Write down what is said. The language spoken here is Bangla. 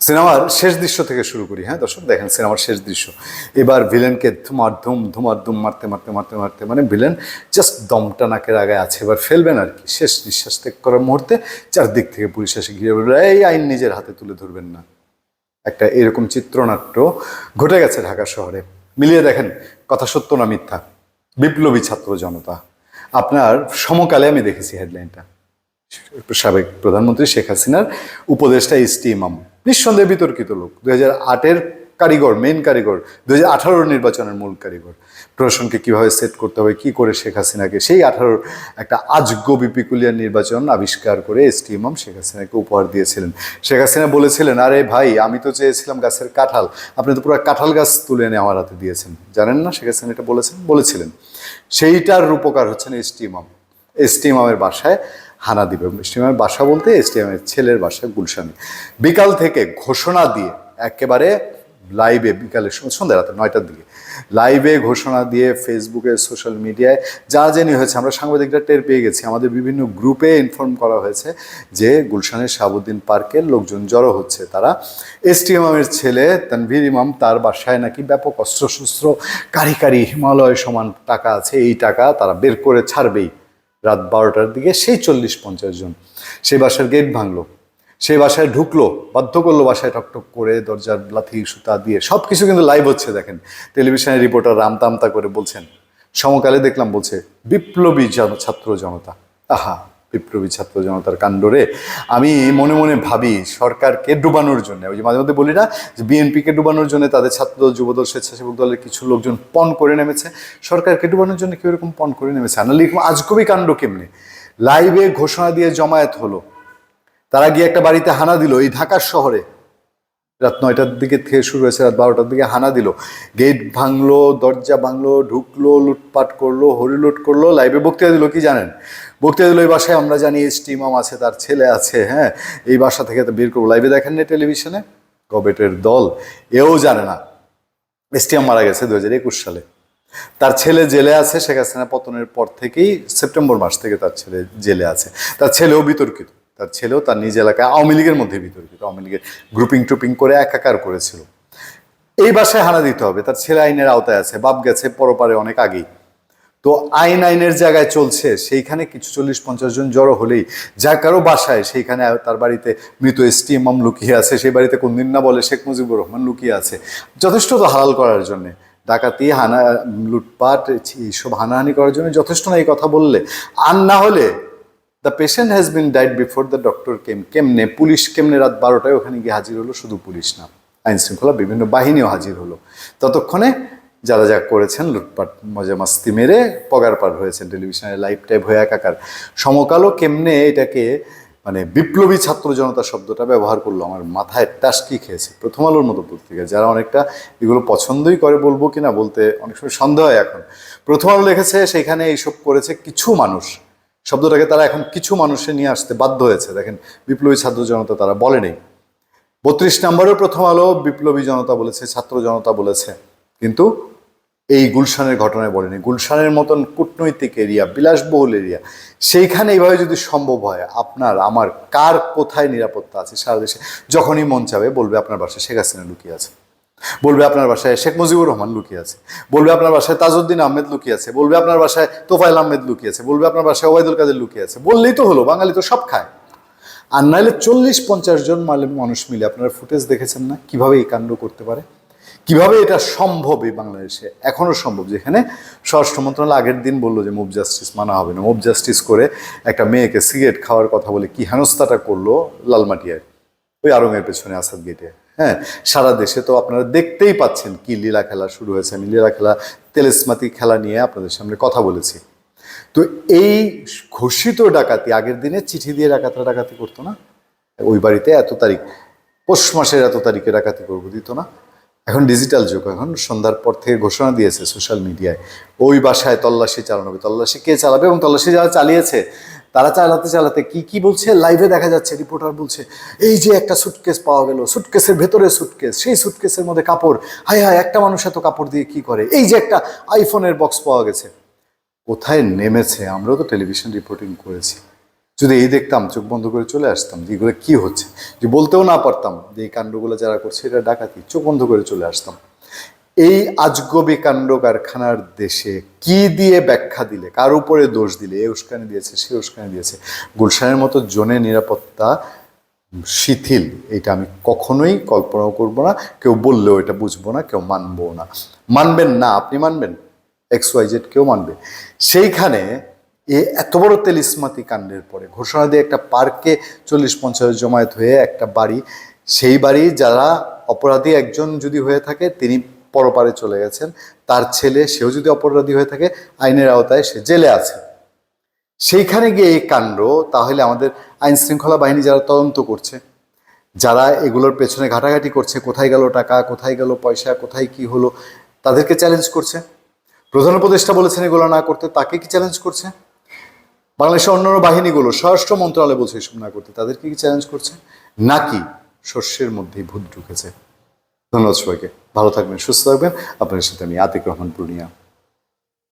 সিনেমার শেষ দৃশ্য থেকে শুরু করি হ্যাঁ দর্শক, দেখেন সিনেমার শেষ দৃশ্য। এবার ভিলেনকে ধুমার ধুম ধুমার ধুম মারতে মারতে মারতে মারতে মানে ভিলেন জাস্ট দমটা নাকের আগে আছে, এবার ফেলবেন আর কি। শেষ নিঃশ্বাস ত্যাগ করার মুহূর্তে চারদিক থেকে পুলিশ এসে ঘিরে বলল এই আইন নিজের হাতে তুলে ধরবেন না। একটা এরকম চিত্রনাট্য ঘটে গেছে ঢাকা শহরে। মিলিয়ে দেখেন, কথা সত্য না মিথ্যা? বিপ্লবী ছাত্র জনতা। আপনার সমকালে আমি দেখেছি হেডলাইনটা সাবেক প্রধানমন্ত্রী শেখ হাসিনার উপদেষ্টা এস টি ইমাম, নিঃসন্দেহে বিতর্কিত লোক। দুই হাজার আটের কারিগর মেন কারিগর, দুই হাজার নির্বাচনের মূল কারিগর। প্রশাসনকে কীভাবে সেট করতে হবে, কি করে শেখ হাসিনাকে, সেই আঠারোর একটা আজগ্য বিপিকুলিয়ার নির্বাচন আবিষ্কার করে এস টি ইমাম শেখ হাসিনাকে উপহার দিয়েছিলেন। শেখ হাসিনা বলেছিলেন, আরে ভাই, আমি তো চেয়েছিলাম গাছের কাঁঠাল। আপনি তো পুরো কাঁঠাল গাছ তুলে এনে আমার হাতে দিয়েছেন। জানেন না শেখ হাসিনা এটা বলেছেন? বলেছিলেন। সেইটার রূপকার হচ্ছেন এস টি ইমাম। এস টি ইমামের বাসায় হানা দিবে। এস টি বাসা বলতে এস ছেলের বাসায় গুলশানে। বিকাল থেকে ঘোষণা দিয়ে একেবারে লাইভে বিকালের সময় সন্ধ্যা, রাতে নয়টার দিকে লাইভে ঘোষণা দিয়ে ফেসবুকে সোশ্যাল মিডিয়ায় যা জানি হয়েছে, আমরা সাংবাদিকরা টের পেয়ে গেছি। আমাদের বিভিন্ন গ্রুপে ইনফর্ম করা হয়েছে যে গুলশানের শাহাবুদ্দিন পার্কের লোকজন জড়ো হচ্ছে। তারা এস টি ইমামের ছেলে তানভীর ইমাম, তার বাসায় নাকি ব্যাপক অস্ত্রশস্ত্র কারি কারি হিমালয় সমান টাকা আছে, এই টাকা তারা বের করে ছাড়বেই। রাত বারোটার দিকে সেই চল্লিশ পঞ্চাশ জন। সেই বাসার গেট ভাঙলো। সেই বাসায় ঢুকলো, বাধ্য করল বাসায় টকটক করে দরজার লাথি, সুতা দিয়ে। সব কিছু কিন্তু লাইভ হচ্ছে, দেখেন। টেলিভিশনের রিপোর্টার রামতামতা করে বলছেন, সমকালে দেখলাম বলছে, বিপ্লবী ছাত্র জনতা। আহা! বিপ্লবী ছাত্র জনতার কাণ্ডরে। আমি মনে মনে ভাবি, সরকারকে ডুবানোর জন্য। ওই যে মাঝে মধ্যে বলি না, যে বিএনপিকে ডুবানোর জন্য তাদের ছাত্রদল, যুবদল, স্বেচ্ছাসেবক দলের কিছু লোকজন পণ করে নেমেছে। সরকারকে ডুবানোর জন্য কেউ এরকম পণ করে নেমেছে? আনালি আজকবি কাণ্ড কেমনি? লাইভে ঘোষণা দিয়ে জমায়েত হলো। তারা গিয়ে একটা বাড়িতে হানা দিল, এই ঢাকার শহরে। রাত নয়টার দিকে থেকে শুরু হয়েছে, রাত বারোটার দিকে হানা দিল। গেট ভাঙলো, দরজা ভাঙলো, ঢুকলো, লুটপাট করল, হরিলুট করল লাইভে বক্তৃতা দিল, কি জানেন? বক্তৃতা দিল, এই বাসায় আমরা জানি এস টি আছে, তার ছেলে আছে হ্যাঁ? এই বাসা থেকে তো বের করব। লাইভে দেখেন না টেলিভিশনে? গবেটের দল। এও জানে না। এস টি মারা গেছে দু হাজার একুশ সালে। তার ছেলে জেলে আছে, শেখ হাসিনা পতনের পর থেকেই, সেপ্টেম্বর মাস থেকে তার ছেলে জেলে আছে। তার ছেলেও বিতর্কিত। তার ছেলেও তার নিজ এলাকায় আওয়ামী লীগের মধ্যে বিতর্কিত। আওয়ামী লীগের গ্রুপিং টুপিং করে একাকার করেছিল। এই বাসায় হানা দিতে হবে। তার ছেলে আইনের আওতায় আছে, বাপ গেছে পরপারে অনেক আগেই। তো আইন আইনের জায়গায় চলছে, সেইখানে কিছু চল্লিশ, পঞ্চাশ জন জড়ো হলেই যা কারও বাসায়, সেইখানে তার বাড়িতে মৃত এস টি ইমাম লুকিয়ে আছে, সেই বাড়িতে কোন দিন না বলে শেখ মুজিবুর রহমান লুকিয়ে আছে। যথেষ্ট তো হালাল করার জন্যে। ডাকাতি, হানা, লুটপাট, এইসব হানাহানি করার জন্য যথেষ্ট না এই কথা বললে। আর না হলে the patient has been died before the doctor came কেমনে? পুলিশ কেমনে রাত বারোটায় ওখানে গিয়ে হাজির হলো? শুধু পুলিশ না আইন শৃঙ্খলা বিভিন্ন বাহিনীও হাজির হলো। ততক্ষণে যারা যা করেছেন, লুটপাট মজা মাস্তি মেরে পগার পার হয়েছেন। টেলিভিশনে লাইভ টাইপ হয়ে একাকার। সমকালও কেমনে এটাকে মানে বিপ্লবী ছাত্র জনতা শব্দটা ব্যবহার করল। আমার মাথায় টাসকি খেয়েছে। প্রথম আলোর মতো পত্রিকা যারা অনেকটা এগুলো পছন্দই করে বলব কিনা বলতে অনেক সময় সন্দেহ হয় এখন। প্রথম আলো লিখেছে সেখানে এইসব করেছে কিছু মানুষ। শব্দটাকে তারা এখন কিছু মানুষে নিয়ে আসতে বাধ্য হয়েছে। দেখেন, বিপ্লবী ছাত্র জনতা তারা বলে নেই বত্রিশ নম্বরেও প্রথম আলো বিপ্লবী জনতা বলেছে, ছাত্র জনতা বলেছে। কিন্তু এই গুলশানের ঘটনায় বলেনি। গুলশানের মতন কূটনৈতিক এরিয়া, বিলাসবহুল এরিয়া, সেইখানে এইভাবে যদি সম্ভব হয়, আপনার, আমার কার কোথায় নিরাপত্তা আছে সারা দেশে? যখনই মন চাবে বলবে, আপনার বাসায় শেখ হাসিনা লুকিয়ে আছে। বলবে আপনার বাসায় শেখ মুজিবুর রহমান লুকিয়ে আছে। বলবে আপনার বাসায় তাজউদ্দিন আহমেদ লুকিয়ে আছে। বলবে আপনার বাসায় তোফাইল আহমেদ লুকিয়ে আছে। বলবে আপনার বাসায় ওবায়দুল কাদের লুকিয়ে আছে। বললেই তো হলো, বাঙালি তো সব খায়। আর নাহলে চল্লিশ পঞ্চাশ জন মানুষ মিলে আপনারা ফুটেজ দেখেছেন না? কীভাবে এই কাণ্ড করতে পারে? কীভাবে এটা সম্ভব এই বাংলাদেশে? এখনও সম্ভব। যেখানে স্বরাষ্ট্র মন্ত্রণালয় আগের দিন বলল যে মুভ জাস্টিস মানা হবে না। মুভ জাস্টিস করে একটা মেয়েকে সিগারেট খাওয়ার কথা বলে কি হেনস্থাটা করল লালমাটিয়ায়, ওই আরঙের পেছনে আসাদ গেটে। হ্যাঁ সারা দেশে তো আপনারা দেখতেই পাচ্ছেন কি লীলা খেলা শুরু হয়েছে। আমি লীলা খেলা, তেলেসমাতি খেলা নিয়ে আপনাদের সামনে কথা বলেছি। তো এই ঘোষিত ডাকাতি, আগের দিনে চিঠি দিয়ে ডাকাতরা ডাকাতি করতো না? ওই বাড়িতে এত তারিখ, পৌষ মাসের এত তারিখে ডাকাতি করব দিত না। এখন ডিজিটাল যুগ, এখন সন্ধ্যার পর থেকে ঘোষণা দিয়েছে সোশ্যাল মিডিয়ায় ওই বাসায় তল্লাশি চালানো হবে তল্লাশি কে চালাবে এবং তল্লাশি যারা চালিয়েছে, তারা চালাতে চালাতে কি কি বলছে? লাইভে দেখা যাচ্ছে রিপোর্টার বলছে, এই যে একটা সুটকেস পাওয়া গেল সুটকেসের ভেতরে সুটকেস সেই সুটকেসের মধ্যে কাপড়, হায় হায়, একটা মানুষ এত কাপড় দিয়ে কি করে? এই যে একটা আইফোনের বক্স পাওয়া গেছে। কোথায় নেমেছে? আমরাও তো টেলিভিশন রিপোর্টিং করেছি। যদি এই দেখতাম, চোখ বন্ধ করে চলে আসতাম, যে এগুলো কি হচ্ছে? যে বলতেও না পারতাম যে এই কাণ্ডগুলো যারা করছে এটা ডাকাতি, চোখ বন্ধ করে চলে আসতাম। এই আজগবি কাণ্ড কারখানার দেশে কি দিয়ে ব্যাখ্যা দিলে? কার উপরে দোষ দিলে? এ উস্কানি দিয়েছে, সে উস্কানি দিয়েছে। গুলশানের মতো জোনে নিরাপত্তা শিথিল, এটা আমি কখনোই কল্পনাও করব না, কেউ বললেও এটা বুঝব না, কেউ মানবো না। মানবেন না, আপনি মানবেন? এক্স, ওয়াই, জেড কেউ মানবে? সেইখানে এ এত বড় তেলিসমাতি কাণ্ডের পরে ঘোষণা দিয়ে একটা পার্কে চল্লিশ পঞ্চাশ জমায়েত হয়ে একটা বাড়ি, সেই বাড়ি যারা অপরাধী একজন যদি হয়ে থাকে, তিনি পরপারে চলে গেছেন। তার ছেলে সেও যদি অপরাধী হয়ে থাকে, আইনের আওতায় সে জেলে আছে। সেইখানে গিয়ে এই কাণ্ড, তাহলে আমাদের আইন শৃঙ্খলা বাহিনী যারা তদন্ত করছে, যারা এগুলোর পেছনে ঘাটাঘাটি করছে, কোথায় গেল টাকা, কোথায় গেল পয়সা, কোথায় কি হলো, তাদেরকে চ্যালেঞ্জ করছে। প্রধান উপদেষ্টা বলেছেন এগুলো না করতে, তাকে কি চ্যালেঞ্জ করছে? বাংলাদেশের অন্যান্য বাহিনীগুলো স্বরাষ্ট্র মন্ত্রণালয় বলছে এসব না করতে। তাদেরকে কি চ্যালেঞ্জ করছে? নাকি শস্যের মধ্যেই ভূত ঢুকেছে? ধন্যবাদ সবাইকে। ভালো থাকবেন, সুস্থ থাকবেন। আপনাদের সাথে আমি আতিক রহমান পূর্ণিয়া।